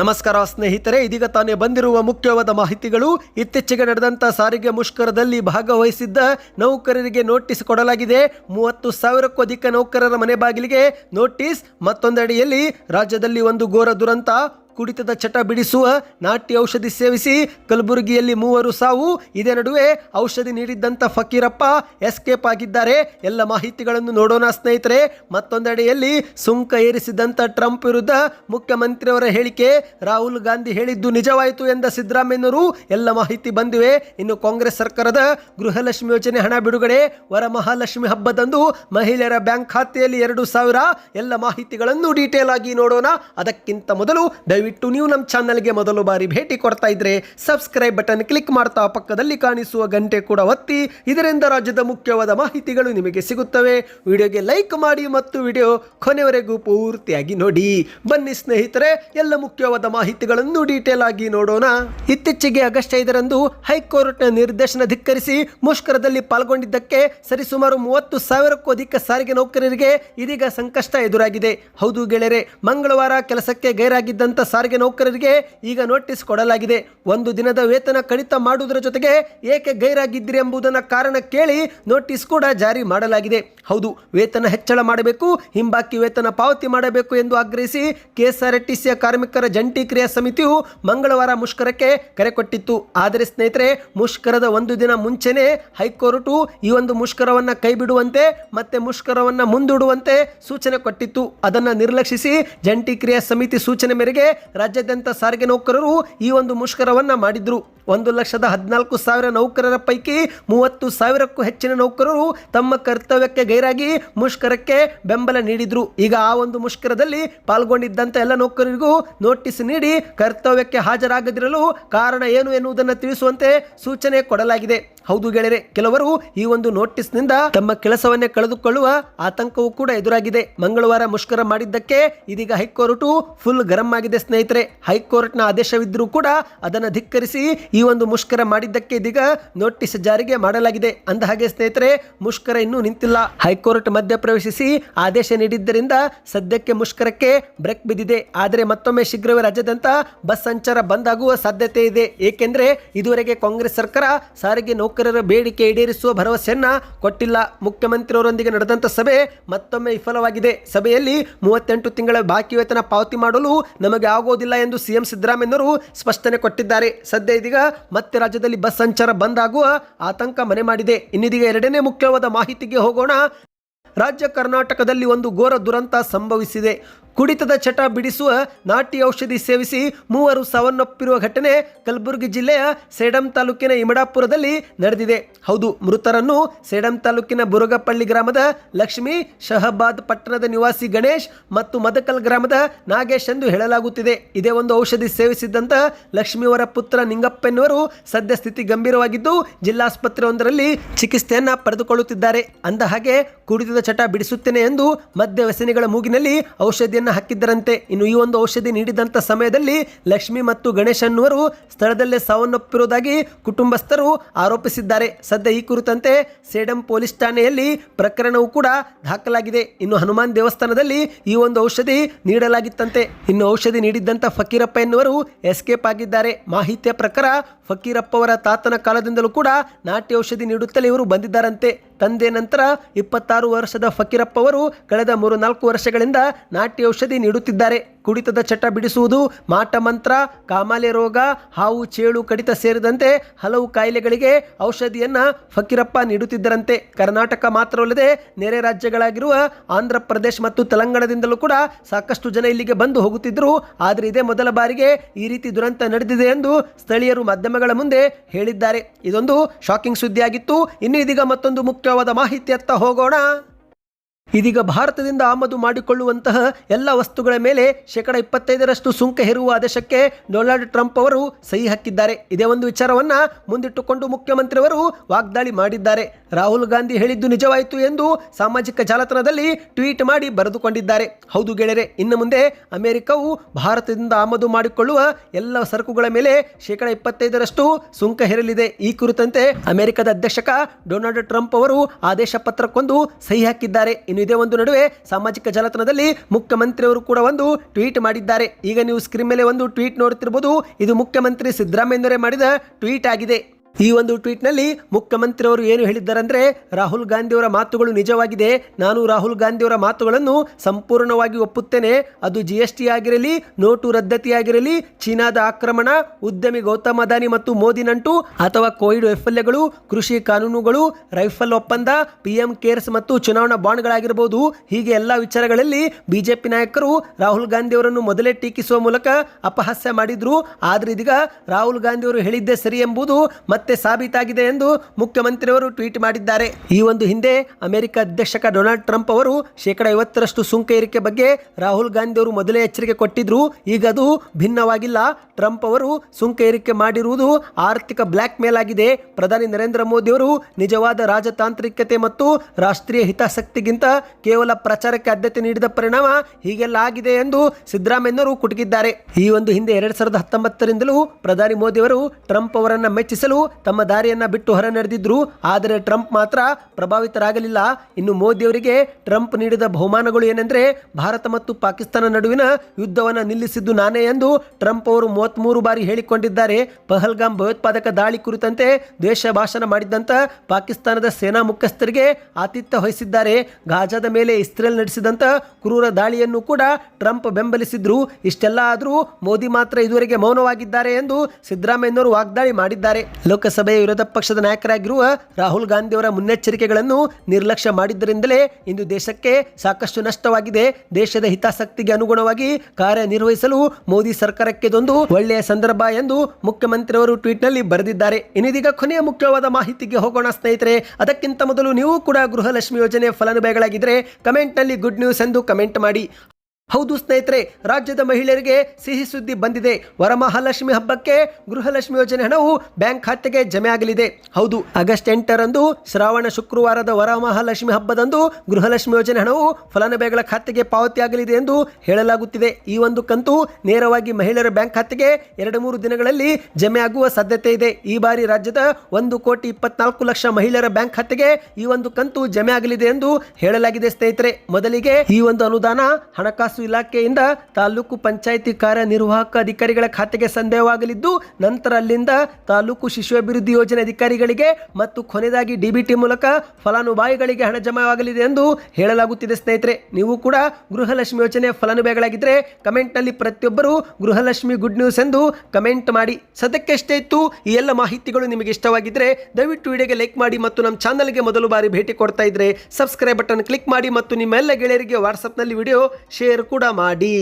ನಮಸ್ಕಾರ ಸ್ನೇಹಿತರೆ, ಇದೀಗ ತಾನೇ ಬಂದಿರುವ ಮುಖ್ಯವಾದ ಮಾಹಿತಿಗಳು. ಇತ್ತೀಚೆಗೆ ನಡೆದಂತ ಸಾರಿಗೆ ಮುಷ್ಕರದಲ್ಲಿ ಭಾಗವಹಿಸಿದ್ದ ನೌಕರರಿಗೆ ನೋಟಿಸ್ ಕೊಡಲಾಗಿದೆ. ಮೂವತ್ತು ಸಾವಿರಕ್ಕೂ ಅಧಿಕ ನೌಕರರ ಮನೆ ಬಾಗಿಲಿಗೆ ನೋಟಿಸ್. ಮತ್ತೊಂದೆಡೆಯಲ್ಲಿ ರಾಜ್ಯದಲ್ಲಿ ಒಂದು ಘೋರ ದುರಂತ. ಕುಡಿತದ ಚಟ ಬಿಡಿಸುವ ನಾಟಿ ಔಷಧಿ ಸೇವಿಸಿ ಕಲಬುರಗಿಯಲ್ಲಿ ಮೂವರು ಸಾವು, ಇದೇ ನಡುವೆ ಔಷಧಿ ನೀಡಿದ್ದಂಥ ಫಕೀರಪ್ಪ ಎಸ್ಕೇಪ್ ಆಗಿದ್ದಾರೆ. ಎಲ್ಲ ಮಾಹಿತಿಗಳನ್ನು ನೋಡೋಣ ಸ್ನೇಹಿತರೆ. ಮತ್ತೊಂದೆಡೆಯಲ್ಲಿ ಸುಂಕ ಏರಿಸಿದಂಥ ಟ್ರಂಪ್ ವಿರುದ್ಧ ಮುಖ್ಯಮಂತ್ರಿಯವರ ಹೇಳಿಕೆ ರಾಹುಲ್ ಗಾಂಧಿ ಹೇಳಿದ್ದು ನಿಜವಾಯಿತು ಎಂದ ಸಿದ್ದರಾಮಯ್ಯನವರು. ಎಲ್ಲ ಮಾಹಿತಿ ಬಂದಿವೆ. ಇನ್ನು ಕಾಂಗ್ರೆಸ್ ಸರ್ಕಾರದ ಗೃಹಲಕ್ಷ್ಮಿ ಯೋಜನೆ ಹಣ ಬಿಡುಗಡೆ ವರಮಹಾಲಕ್ಷ್ಮಿ ಹಬ್ಬದಂದು ಮಹಿಳೆಯರ ಬ್ಯಾಂಕ್ ಖಾತೆಯಲ್ಲಿ ಎರಡು ಸಾವಿರ. ಎಲ್ಲ ಮಾಹಿತಿಗಳನ್ನು ಡೀಟೇಲ್ ಆಗಿ ನೋಡೋಣ. ಅದಕ್ಕಿಂತ ಮೊದಲು ದಯವಿಟ್ಟು ನೀವು ನಮ್ಮ ಚಾನಲ್ಗೆ ಮೊದಲು ಬಾರಿ ಭೇಟಿ ಕೊಡ್ತಾ ಇದ್ರೆ ಸಬ್ಸ್ಕ್ರೈಬ್ ಬಟನ್ ಕ್ಲಿಕ್ ಮಾಡ್ತಾ ಪಕ್ಕದಲ್ಲಿ ಕಾಣಿಸುವ ಗಂಟೆ ಕೂಡ ಒತ್ತಿ. ಇದರಿಂದ ರಾಜ್ಯದ ಮುಖ್ಯವಾದ ಮಾಹಿತಿಗಳು ನಿಮಗೆ ಸಿಗುತ್ತವೆ. ವಿಡಿಯೋಗೆ ಲೈಕ್ ಮಾಡಿ ಮತ್ತು ವಿಡಿಯೋ ಕೊನೆವರೆಗೂ ಪೂರ್ತಿಯಾಗಿ ನೋಡಿ. ಬನ್ನಿ ಸ್ನೇಹಿತರೆ, ಎಲ್ಲ ಮುಖ್ಯವಾದ ಮಾಹಿತಿಗಳನ್ನು ಡೀಟೇಲ್ ಆಗಿ ನೋಡೋಣ. ಇತ್ತೀಚೆಗೆ ಆಗಸ್ಟ್ ಐದರಂದು ಹೈಕೋರ್ಟ್ನ ನಿರ್ದೇಶನ ಧಿಕ್ಕರಿಸಿ ಮುಷ್ಕರದಲ್ಲಿ ಪಾಲ್ಗೊಂಡಿದ್ದಕ್ಕೆ ಸರಿಸುಮಾರು ಮೂವತ್ತು ಸಾವಿರಕ್ಕೂ ಅಧಿಕ ಸಾರಿಗೆ ನೌಕರರಿಗೆ ಇದೀಗ ಸಂಕಷ್ಟ ಎದುರಾಗಿದೆ. ಹೌದು ಗೆಳೆಯರೆ, ಮಂಗಳವಾರ ಕೆಲಸಕ್ಕೆ ಗೈರಾಗಿದ್ದಂಥ ಸಾರಿಗೆ ನೌಕರರಿಗೆ ಈಗ ನೋಟಿಸ್ ಕೊಡಲಾಗಿದೆ. ಒಂದು ದಿನದ ವೇತನ ಕಡಿತ ಮಾಡುವುದರ ಜೊತೆಗೆ ಏಕೆ ಗೈರಾಗಿದ್ದೀರಿ ಎಂಬುದನ್ನು ಕಾರಣ ಕೇಳಿ ನೋಟಿಸ್ ಕೂಡ ಜಾರಿ ಮಾಡಲಾಗಿದೆ. ಹೌದು, ವೇತನ ಹೆಚ್ಚಳ ಮಾಡಬೇಕು, ಹಿಂಬಾಕಿ ವೇತನ ಪಾವತಿ ಮಾಡಬೇಕು ಎಂದು ಆಗ್ರಹಿಸಿ ಕೆಎಸ್ಆರ್ಟಿಸಿಯ ಕಾರ್ಮಿಕರ ಜಂಟಿ ಕ್ರಿಯಾ ಸಮಿತಿಯು ಮಂಗಳವಾರ ಮುಷ್ಕರಕ್ಕೆ ಕರೆ ಕೊಟ್ಟಿತ್ತು. ಆದರೆ ಸ್ನೇಹಿತರೆ, ಮುಷ್ಕರದ ಒಂದು ದಿನ ಮುಂಚೆನೇ ಹೈಕೋರ್ಟು ಈ ಒಂದು ಮುಷ್ಕರವನ್ನು ಕೈಬಿಡುವಂತೆ ಮತ್ತೆ ಮುಷ್ಕರವನ್ನು ಮುಂದೂಡುವಂತೆ ಸೂಚನೆ ಕೊಟ್ಟಿತ್ತು. ಅದನ್ನು ನಿರ್ಲಕ್ಷಿಸಿ ಜಂಟಿ ಕ್ರಿಯಾ ಸಮಿತಿ ಸೂಚನೆ ಮೇರೆಗೆ ರಾಜ್ಯಾದ್ಯಂತ ಸಾರಿಗೆ ನೌಕರರು ಈ ಒಂದು ಮುಷ್ಕರವನ್ನು ಮಾಡಿದ್ರು. ಒಂದು ಲಕ್ಷದ ಹದಿನಾಲ್ಕು ಸಾವಿರ ನೌಕರರ ಪೈಕಿ ಮೂವತ್ತು ಸಾವಿರಕ್ಕೂ ಹೆಚ್ಚಿನ ನೌಕರರು ತಮ್ಮ ಕರ್ತವ್ಯಕ್ಕೆ ಗೈರಾಗಿ ಮುಷ್ಕರಕ್ಕೆ ಬೆಂಬಲ ನೀಡಿದ್ರು. ಈಗ ಆ ಒಂದು ಮುಷ್ಕರದಲ್ಲಿ ಪಾಲ್ಗೊಂಡಿದ್ದಂಥ ಎಲ್ಲ ನೌಕರರಿಗೂ ನೋಟಿಸ್ ನೀಡಿ ಕರ್ತವ್ಯಕ್ಕೆ ಹಾಜರಾಗದಿರಲು ಕಾರಣ ಏನು ಎನ್ನುವುದನ್ನು ತಿಳಿಸುವಂತೆ ಸೂಚನೆ ಕೊಡಲಾಗಿದೆ. ಹೌದು ಗೆಳೆಯರೆ, ಕೆಲವರು ಈ ಒಂದು ನೋಟಿಸ್ನಿಂದ ತಮ್ಮ ಕೆಲಸವನ್ನೇ ಕಳೆದುಕೊಳ್ಳುವ ಆತಂಕವೂ ಕೂಡ ಎದುರಾಗಿದೆ. ಮಂಗಳವಾರ ಮುಷ್ಕರ ಮಾಡಿದ್ದಕ್ಕೆ ಇದೀಗ ಹೈಕೋರ್ಟು ಫುಲ್ ಗರಂ ಆಗಿದೆ ಸ್ನೇಹಿತರೆ. ಹೈಕೋರ್ಟ್ನ ಆದೇಶವಿದ್ದರೂ ಕೂಡ ಅದನ್ನು ಧಿಕ್ಕರಿಸಿ ಈ ಒಂದು ಮುಷ್ಕರ ಮಾಡಿದ್ದಕ್ಕೆ ಇದೀಗ ನೋಟಿಸ್ ಜಾರಿಗೆ ಮಾಡಲಾಗಿದೆ. ಅಂದ ಹಾಗೆ ಸ್ನೇಹಿತರೆ, ಮುಷ್ಕರ ಇನ್ನೂ ನಿಂತಿಲ್ಲ. ಹೈಕೋರ್ಟ್ ಮಧ್ಯ ಪ್ರವೇಶಿಸಿ ಆದೇಶ ನೀಡಿದ್ದರಿಂದ ಸದ್ಯಕ್ಕೆ ಮುಷ್ಕರಕ್ಕೆ ಬ್ರೇಕ್ ಬಿದ್ದಿದೆ. ಆದರೆ ಮತ್ತೊಮ್ಮೆ ಶೀಘ್ರವೇ ರಾಜ್ಯಾದ್ಯಂತ ಬಸ್ ಸಂಚಾರ ಬಂದ್ ಸಾಧ್ಯತೆ ಇದೆ. ಏಕೆಂದರೆ ಇದುವರೆಗೆ ಕಾಂಗ್ರೆಸ್ ಸರ್ಕಾರ ಸಾರಿಗೆ ನೌಕರರ ಬೇಡಿಕೆ ಈಡೇರಿಸುವ ಭರವಸೆಯನ್ನ ಕೊಟ್ಟಿಲ್ಲ. ಮುಖ್ಯಮಂತ್ರಿಯವರೊಂದಿಗೆ ನಡೆದಂತ ಸಭೆ ಮತ್ತೊಮ್ಮೆ ವಿಫಲವಾಗಿದೆ. ಸಭೆಯಲ್ಲಿ ಮೂವತ್ತೆಂಟು ತಿಂಗಳ ಬಾಕಿ ವೇತನ ಪಾವತಿ ಮಾಡಲು ನಮಗೆ ಆಗೋದಿಲ್ಲ ಎಂದು ಸಿಎಂ ಸಿದ್ದರಾಮಯ್ಯನವರು ಸ್ಪಷ್ಟನೆ ಕೊಟ್ಟಿದ್ದಾರೆ. ಸದ್ಯ ಇದೀಗ ಮತ್ತೆ ರಾಜ್ಯದಲ್ಲಿ ಬಸ್ ಸಂಚಾರ ಬಂದ್ ಆಗುವ ಆತಂಕ ಮನೆ ಮಾಡಿದೆ. ಇನ್ನಿದೀಗ ಎರಡನೇ ಮುಖ್ಯವಾದ ಮಾಹಿತಿಗೆ ಹೋಗೋಣ. ರಾಜ್ಯ ಕರ್ನಾಟಕದಲ್ಲಿ ಒಂದು ಘೋರ ದುರಂತ ಸಂಭವಿಸಿದೆ. ಕುಡಿತದ ಚಟ ಬಿಡಿಸುವ ನಾಟಿ ಔಷಧಿ ಸೇವಿಸಿ ಮೂವರು ಸಾವನ್ನಪ್ಪಿರುವ ಘಟನೆ ಕಲಬುರಗಿ ಜಿಲ್ಲೆಯ ಸೇಡಂ ತಾಲೂಕಿನ ಇಮಡಾಪುರದಲ್ಲಿ ನಡೆದಿದೆ. ಹೌದು, ಮೃತರನ್ನು ಸೇಡಂ ತಾಲೂಕಿನ ಬುರುಗಪಳ್ಳಿ ಗ್ರಾಮದ ಲಕ್ಷ್ಮಿ ಶಹಬಾದ್ ಪಟ್ಟಣದ ನಿವಾಸಿ ಗಣೇಶ್ ಮತ್ತು ಮದಕಲ್ ಗ್ರಾಮದ ನಾಗೇಶ್ ಎಂದು ಹೇಳಲಾಗುತ್ತಿದೆ. ಇದೇ ಒಂದು ಔಷಧಿ ಸೇವಿಸಿದ್ದಂತ ಲಕ್ಷ್ಮಿಯವರ ಪುತ್ರ ನಿಂಗಪ್ಪನವರು ಸದ್ಯ ಸ್ಥಿತಿ ಗಂಭೀರವಾಗಿದ್ದು, ಜಿಲ್ಲಾಸ್ಪತ್ರೆಯೊಂದರಲ್ಲಿ ಚಿಕಿತ್ಸೆಯನ್ನ ಪಡೆದುಕೊಳ್ಳುತ್ತಿದ್ದಾರೆ. ಅಂದ ಹಾಗೆ ಕುಡಿತದ ಚಟ ಬಿಡಿಸುತ್ತೇನೆ ಎಂದು ಮದ್ಯ ವ್ಯಸನಿಗಳ ಮೂಗಿನಲ್ಲಿ ಔಷಧಿಯನ್ನು ಹಾಕಿದ್ದರಂತೆ. ಇನ್ನು ಈ ಒಂದು ಔಷಧಿ ನೀಡಿದಂಥ ಸಮಯದಲ್ಲಿ ಲಕ್ಷ್ಮಿ ಮತ್ತು ಗಣೇಶ್ ಅನ್ನುವರು ಸ್ಥಳದಲ್ಲೇ ಸಾವನ್ನಪ್ಪಿರುವುದಾಗಿ ಕುಟುಂಬಸ್ಥರು ಆರೋಪಿಸಿದ್ದಾರೆ. ಸದ್ಯ ಈ ಕುರಿತಂತೆ ಸೇಡಂ ಪೊಲೀಸ್ ಠಾಣೆಯಲ್ಲಿ ಪ್ರಕರಣವು ಕೂಡ ದಾಖಲಾಗಿದೆ. ಇನ್ನು ಹನುಮಾನ್ ದೇವಸ್ಥಾನದಲ್ಲಿ ಈ ಒಂದು ಔಷಧಿ ನೀಡಲಾಗಿತ್ತಂತೆ. ಇನ್ನು ಔಷಧಿ ನೀಡಿದ್ದಂಥ ಫಕೀರಪ್ಪ ಎನ್ನುವರು ಎಸ್ಕೇಪ್ ಆಗಿದ್ದಾರೆ. ಮಾಹಿತಿಯ ಪ್ರಕಾರ ಫಕೀರಪ್ಪ ಅವರ ತಾತನ ಕಾಲದಿಂದಲೂ ಕೂಡ ನಾಟಿ ಔಷಧಿ ನೀಡುತ್ತಲೇ ಇವರು ಬಂದಿದ್ದಾರಂತೆ. ತಂದೆ ನಂತರ ಇಪ್ಪತ್ತಾರು ವರ್ಷದ ಫಕೀರಪ್ಪ ಅವರು ಕಳೆದ ಮೂರು ನಾಲ್ಕು ವರ್ಷಗಳಿಂದ ನಾಟಿ ಔಷಧಿ ನೀಡುತ್ತಿದ್ದಾರೆ. ಕುಡಿತದ ಚಟ ಬಿಡಿಸುವುದು, ಮಾಟ ಮಂತ್ರ, ಕಾಮಾಲೆ ರೋಗ, ಹಾವು ಚೇಳು ಕಡಿತ ಸೇರಿದಂತೆ ಹಲವು ಕಾಯಿಲೆಗಳಿಗೆ ಔಷಧಿಯನ್ನು ಫಕೀರಪ್ಪ ನೀಡುತ್ತಿದ್ದರಂತೆ. ಕರ್ನಾಟಕ ಮಾತ್ರವಲ್ಲದೆ ನೆರೆ ರಾಜ್ಯಗಳಾಗಿರುವ ಆಂಧ್ರ ಪ್ರದೇಶ ಮತ್ತು ತೆಲಂಗಾಣದಿಂದಲೂ ಕೂಡ ಸಾಕಷ್ಟು ಜನ ಇಲ್ಲಿಗೆ ಬಂದು ಹೋಗುತ್ತಿದ್ದರು. ಆದರೆ ಇದೇ ಮೊದಲ ಬಾರಿಗೆ ಈ ರೀತಿ ದುರಂತ ನಡೆದಿದೆ ಎಂದು ಸ್ಥಳೀಯರು ಮಾಧ್ಯಮಗಳ ಮುಂದೆ ಹೇಳಿದ್ದಾರೆ. ಇದೊಂದು ಶಾಕಿಂಗ್ ಸುದ್ದಿಯಾಗಿತ್ತು. ಇನ್ನು ಇದೀಗ ಮತ್ತೊಂದು ಮುಖ್ಯವಾದ ಮಾಹಿತಿಯತ್ತ ಹೋಗೋಣ. ಇದೀಗ ಭಾರತದಿಂದ ಆಮದು ಮಾಡಿಕೊಳ್ಳುವಂತಹ ಎಲ್ಲ ವಸ್ತುಗಳ ಮೇಲೆ ಶೇಕಡ ಇಪ್ಪತ್ತೈದರಷ್ಟು ಸುಂಕ ಹೇರುವ ಆದೇಶಕ್ಕೆ ಡೊನಾಲ್ಡ್ ಟ್ರಂಪ್ ಅವರು ಸಹಿ ಹಾಕಿದ್ದಾರೆ. ಇದೇ ಒಂದು ವಿಚಾರವನ್ನ ಮುಂದಿಟ್ಟುಕೊಂಡು ಮುಖ್ಯಮಂತ್ರಿಯವರು ವಾಗ್ದಾಳಿ ಮಾಡಿದ್ದಾರೆ. ರಾಹುಲ್ ಗಾಂಧಿ ಹೇಳಿದ್ದು ನಿಜವಾಯಿತು ಎಂದು ಸಾಮಾಜಿಕ ಜಾಲತಾಣದಲ್ಲಿ ಟ್ವೀಟ್ ಮಾಡಿ ಬರೆದುಕೊಂಡಿದ್ದಾರೆ. ಹೌದು ಗೆಳೆಯರೆ, ಇನ್ನು ಮುಂದೆ ಅಮೆರಿಕವು ಭಾರತದಿಂದ ಆಮದು ಮಾಡಿಕೊಳ್ಳುವ ಎಲ್ಲ ಸರಕುಗಳ ಮೇಲೆ ಶೇಕಡ ಇಪ್ಪತ್ತೈದರಷ್ಟು ಸುಂಕ ಹೇರಲಿದೆ. ಈ ಕುರಿತಂತೆ ಅಮೆರಿಕದ ಅಧ್ಯಕ್ಷಕ ಡೊನಾಲ್ಡ್ ಟ್ರಂಪ್ ಅವರು ಆದೇಶ ಪತ್ರಕ್ಕೊಂದು ಸಹಿ ಹಾಕಿದ್ದಾರೆ. ಇನ್ನು ಇದೇ ಒಂದು ನಡುವೆ ಸಾಮಾಜಿಕ ಜಾಲತಾಣದಲ್ಲಿ ಮುಖ್ಯಮಂತ್ರಿಯವರು ಕೂಡ ಒಂದು ಟ್ವೀಟ್ ಮಾಡಿದ್ದಾರೆ. ಈಗ ನೀವು ಸ್ಕ್ರೀನ್ ಮೇಲೆ ಒಂದು ಟ್ವೀಟ್ ನೋಡ್ತಿರ್ಬೋದು ಇದು ಮುಖ್ಯಮಂತ್ರಿ ಸಿದ್ದರಾಮಯ್ಯನವರೇ ಮಾಡಿದ ಟ್ವೀಟ್ ಆಗಿದೆ. ಈ ಒಂದು ಟ್ವೀಟ್ನಲ್ಲಿ ಮುಖ್ಯಮಂತ್ರಿಯವರು ಏನು ಹೇಳಿದ್ದಾರಂದ್ರೆ, ರಾಹುಲ್ ಗಾಂಧಿಯವರ ಮಾತುಗಳು ನಿಜವಾಗಿದೆ. ನಾನು ರಾಹುಲ್ ಗಾಂಧಿಯವರ ಮಾತುಗಳನ್ನು ಸಂಪೂರ್ಣವಾಗಿ ಒಪ್ಪುತ್ತೇನೆ. ಅದು ಜಿ ಎಸ್ ಟಿ ಆಗಿರಲಿ, ನೋಟು ರದ್ದತಿಯಾಗಿರಲಿ, ಚೀನಾದ ಆಕ್ರಮಣ, ಉದ್ಯಮಿ ಗೌತಮ್ ಅದಾನಿ ಮತ್ತು ಮೋದಿ ನಂಟು, ಅಥವಾ ಕೋವಿಡ್ ವೈಫಲ್ಯಗಳು, ಕೃಷಿ ಕಾನೂನುಗಳು, ರೈಫಲ್ ಒಪ್ಪಂದ ಪಿಎಂ ಕೇರ್ಸ್ ಮತ್ತು ಚುನಾವಣಾ ಬಾಂಡ್ಗಳಾಗಿರಬಹುದು ಹೀಗೆ ಎಲ್ಲ ವಿಚಾರಗಳಲ್ಲಿ ಬಿಜೆಪಿ ನಾಯಕರು ರಾಹುಲ್ ಗಾಂಧಿಯವರನ್ನು ಮೊದಲೇ ಟೀಕಿಸುವ ಮೂಲಕ ಅಪಹಾಸ್ಯ ಮಾಡಿದ್ರು. ಆದ್ರೆ ಇದೀಗ ರಾಹುಲ್ ಗಾಂಧಿಯವರು ಹೇಳಿದ್ದೇ ಸರಿ ಎಂಬುದು ಮತ್ತೆ ಸಾಬೀತಾಗಿದೆ ಎಂದು ಮುಖ್ಯಮಂತ್ರಿಯವರು ಟ್ವೀಟ್ ಮಾಡಿದ್ದಾರೆ. ಈ ಒಂದು ಹಿಂದೆ ಅಮೆರಿಕ ಅಧ್ಯಕ್ಷಕ ಡೊನಾಲ್ಡ್ ಟ್ರಂಪ್ ಅವರು ಶೇಕಡ ಐವತ್ತರಷ್ಟು ಸುಂಕ ಏರಿಕೆ ಬಗ್ಗೆ ರಾಹುಲ್ ಗಾಂಧಿ ಅವರು ಮೊದಲೇ ಎಚ್ಚರಿಕೆ ಕೊಟ್ಟಿದ್ರು. ಈಗ ಅದು ಭಿನ್ನವಾಗಿಲ್ಲ. ಟ್ರಂಪ್ ಅವರು ಸುಂಕ ಏರಿಕೆ ಮಾಡಿರುವುದು ಆರ್ಥಿಕ ಬ್ಲ್ಯಾಕ್ ಮೇಲ್ ಆಗಿದೆ. ಪ್ರಧಾನಿ ನರೇಂದ್ರ ಮೋದಿ ಅವರು ನಿಜವಾದ ರಾಜತಾಂತ್ರಿಕತೆ ಮತ್ತು ರಾಷ್ಟ್ರೀಯ ಹಿತಾಸಕ್ತಿಗಿಂತ ಕೇವಲ ಪ್ರಚಾರಕ್ಕೆ ಆದ್ಯತೆ ನೀಡಿದ ಪರಿಣಾಮ ಹೀಗೆಲ್ಲ ಆಗಿದೆ ಎಂದು ಸಿದ್ದರಾಮಯ್ಯನವರು ಕುಟುಕಿದ್ದಾರೆ. ಈ ಒಂದು ಹಿಂದೆ ಎರಡ್ ಸಾವಿರದ ಹತ್ತೊಂಬತ್ತರಿಂದಲೂ ಪ್ರಧಾನಿ ಮೋದಿ ಅವರು ಟ್ರಂಪ್ ಅವರನ್ನು ಮೆಚ್ಚಿಸಲು ತಮ್ಮ ದಾರಿಯನ್ನ ಬಿಟ್ಟು ಹೊರ ನಡೆದಿದ್ರು. ಆದರೆ ಟ್ರಂಪ್ ಮಾತ್ರ ಪ್ರಭಾವಿತರಾಗಲಿಲ್ಲ. ಇನ್ನು ಮೋದಿ ಅವರಿಗೆ ಟ್ರಂಪ್ ನೀಡಿದ ಬಹುಮಾನಗಳು ಏನೆಂದ್ರೆ ಭಾರತ ಮತ್ತು ಪಾಕಿಸ್ತಾನ ನಡುವಿನ ಯುದ್ಧವನ್ನು ನಿಲ್ಲಿಸಿದ್ದು ನಾನೇ ಎಂದು ಟ್ರಂಪ್ ಅವರು ಮೂವತ್ಮೂರು ಬಾರಿ ಹೇಳಿಕೊಂಡಿದ್ದಾರೆ. ಪಹಲ್ಗಾಮ್ ಭಯೋತ್ಪಾದಕ ದಾಳಿ ಕುರಿತಂತೆ ದ್ವೇಷ ಭಾಷಣ ಮಾಡಿದ್ದಂತ ಪಾಕಿಸ್ತಾನದ ಸೇನಾ ಮುಖ್ಯಸ್ಥರಿಗೆ ಆತಿಥ್ಯ ವಹಿಸಿದ್ದಾರೆ. ಗಾಜಾದ ಮೇಲೆ ಇಸ್ರೇಲ್ ನಡೆಸಿದಂತ ಕ್ರೂರ ದಾಳಿಯನ್ನು ಕೂಡ ಟ್ರಂಪ್ ಬೆಂಬಲಿಸಿದ್ರು. ಇಷ್ಟೆಲ್ಲ ಆದರೂ ಮೋದಿ ಮಾತ್ರ ಇದುವರೆಗೆ ಮೌನವಾಗಿದ್ದಾರೆ ಎಂದು ಸಿದ್ದರಾಮಯ್ಯನವರು ವಾಗ್ದಾಳಿ ಮಾಡಿದ್ದಾರೆ. ಲೋಕಸಭೆಯ ವಿರೋಧ ಪಕ್ಷದ ನಾಯಕರಾಗಿರುವ ರಾಹುಲ್ ಗಾಂಧಿಯವರ ಮುನ್ನೆಚ್ಚರಿಕೆಗಳನ್ನು ನಿರ್ಲಕ್ಷ್ಯ ಮಾಡಿದ್ದರಿಂದಲೇ ಇಂದು ದೇಶಕ್ಕೆ ಸಾಕಷ್ಟು ನಷ್ಟವಾಗಿದೆ. ದೇಶದ ಹಿತಾಸಕ್ತಿಗೆ ಅನುಗುಣವಾಗಿ ಕಾರ್ಯನಿರ್ವಹಿಸಲು ಮೋದಿ ಸರ್ಕಾರಕ್ಕೆ ಇದೊಂದು ಒಳ್ಳೆಯ ಸಂದರ್ಭ ಎಂದು ಮುಖ್ಯಮಂತ್ರಿಯವರು ಟ್ವೀಟ್ನಲ್ಲಿ ಬರೆದಿದ್ದಾರೆ. ಇನ್ನಿದೀಗ ಕೊನೆಯ ಮುಖ್ಯವಾದ ಮಾಹಿತಿಗೆ ಹೋಗೋಣ ಸ್ನೇಹಿತರೆ, ಅದಕ್ಕಿಂತ ಮೊದಲು ನೀವು ಕೂಡ ಗೃಹಲಕ್ಷ್ಮಿ ಯೋಜನೆ ಫಲಾನುಭವಿಗಳಾಗಿದ್ದರೆ ಕಮೆಂಟ್ನಲ್ಲಿ ಗುಡ್ ನ್ಯೂಸ್ ಎಂದು ಕಮೆಂಟ್ ಮಾಡಿ. ಹೌದು ಸ್ನೇಹಿತರೆ, ರಾಜ್ಯದ ಮಹಿಳೆಯರಿಗೆ ಸಿಹಿ ಸುದ್ದಿ ಬಂದಿದೆ. ವರಮಹಾಲಕ್ಷ್ಮಿ ಹಬ್ಬಕ್ಕೆ ಗೃಹಲಕ್ಷ್ಮಿ ಯೋಜನೆ ಹಣವು ಬ್ಯಾಂಕ್ ಖಾತೆಗೆ ಜಮೆ ಆಗಲಿದೆ. ಹೌದು, ಆಗಸ್ಟ್ ಎಂಟರಂದು ಶ್ರಾವಣ ಶುಕ್ರವಾರದ ವರಮಹಾಲಕ್ಷ್ಮಿ ಹಬ್ಬದಂದು ಗೃಹಲಕ್ಷ್ಮಿ ಯೋಜನೆ ಹಣವು ಫಲಾನುಭವಿಗಳ ಖಾತೆಗೆ ಪಾವತಿಯಾಗಲಿದೆ ಎಂದು ಹೇಳಲಾಗುತ್ತಿದೆ. ಈ ಒಂದು ಕಂತು ನೇರವಾಗಿ ಮಹಿಳೆಯರ ಬ್ಯಾಂಕ್ ಖಾತೆಗೆ ಎರಡು ಮೂರು ದಿನಗಳಲ್ಲಿ ಜಮೆ ಆಗುವ ಸಾಧ್ಯತೆ ಇದೆ. ಈ ಬಾರಿ ರಾಜ್ಯದ ಒಂದು ಕೋಟಿ ಇಪ್ಪತ್ನಾಲ್ಕು ಲಕ್ಷ ಮಹಿಳೆಯರ ಬ್ಯಾಂಕ್ ಖಾತೆಗೆ ಈ ಒಂದು ಕಂತು ಜಮೆ ಆಗಲಿದೆ ಎಂದು ಹೇಳಲಾಗಿದೆ ಸ್ನೇಹಿತರೆ. ಮೊದಲಿಗೆ ಈ ಒಂದು ಅನುದಾನ ಹಣಕಾಸು ಇಲಾಖೆಯಿಂದ ತಾಲೂಕು ಪಂಚಾಯಿತಿ ಕಾರ್ಯನಿರ್ವಾಹಕ ಅಧಿಕಾರಿಗಳ ಖಾತೆಗೆ ಸಂದೇಹವಾಗಲಿದ್ದು, ನಂತರ ಅಲ್ಲಿಂದ ತಾಲೂಕು ಶಿಶು ಅಭಿವೃದ್ಧಿ ಯೋಜನೆ ಅಧಿಕಾರಿಗಳಿಗೆ ಮತ್ತು ಕೊನೆಯದಾಗಿ ಡಿಬಿಟಿ ಮೂಲಕ ಫಲಾನುಭವಿಗಳಿಗೆ ಹಣ ಜಮಾವಾಗಲಿದೆ ಎಂದು ಹೇಳಲಾಗುತ್ತಿದೆ. ಸ್ನೇಹಿತರೆ, ನೀವು ಕೂಡ ಗೃಹಲಕ್ಷ್ಮಿ ಯೋಜನೆ ಫಲಾನುಭವಿಗಳಾಗಿದ್ದರೆ ಕಮೆಂಟ್ನಲ್ಲಿ ಪ್ರತಿಯೊಬ್ಬರು ಗೃಹಲಕ್ಷ್ಮಿ ಗುಡ್ ನ್ಯೂಸ್ ಎಂದು ಕಮೆಂಟ್ ಮಾಡಿ. ಸದ್ಯಕ್ಕೆ ಎಷ್ಟೇ ಇತ್ತು. ಈ ಎಲ್ಲ ಮಾಹಿತಿಗಳು ನಿಮಗೆ ಇಷ್ಟವಾಗಿದ್ದರೆ ದಯವಿಟ್ಟು ವಿಡಿಯೋಗೆ ಲೈಕ್ ಮಾಡಿ ಮತ್ತು ನಮ್ಮ ಚಾನಲ್ಗೆ ಮೊದಲು ಬಾರಿ ಭೇಟಿ ಕೊಡ್ತಾ ಇದ್ರೆ ಸಬ್ಸ್ಕ್ರೈಬ್ ಬಟನ್ ಕ್ಲಿಕ್ ಮಾಡಿ ಮತ್ತು ನಿಮ್ಮೆಲ್ಲ ಗೆಳೆಯರಿಗೆ ವಾಟ್ಸಪ್ನಲ್ಲಿ ವಿಡಿಯೋ ಶೇರ್ ಕೂಡ ಮಾಡಿ.